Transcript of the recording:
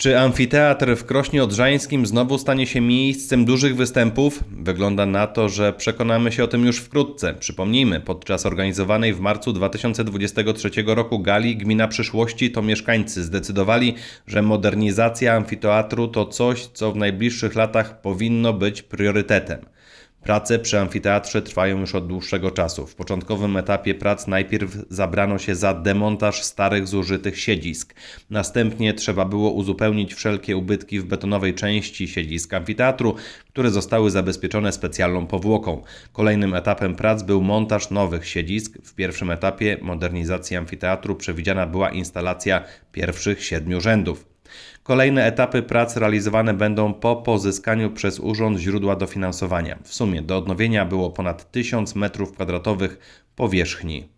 Czy amfiteatr w Krośnie Odrzańskim znowu stanie się miejscem dużych występów? Wygląda na to, że przekonamy się o tym już wkrótce. Przypomnijmy, podczas organizowanej w marcu 2023 roku gali Gmina Przyszłości to mieszkańcy zdecydowali, że modernizacja amfiteatru to coś, co w najbliższych latach powinno być priorytetem. Prace przy amfiteatrze trwają już od dłuższego czasu. W początkowym etapie prac najpierw zabrano się za demontaż starych, zużytych siedzisk. Następnie trzeba było uzupełnić wszelkie ubytki w betonowej części siedzisk amfiteatru, które zostały zabezpieczone specjalną powłoką. Kolejnym etapem prac był montaż nowych siedzisk. W pierwszym etapie modernizacji amfiteatru przewidziana była instalacja pierwszych siedmiu rzędów. Kolejne etapy prac realizowane będą po pozyskaniu przez urząd źródła dofinansowania. W sumie do odnowienia było ponad 1000 m2 powierzchni.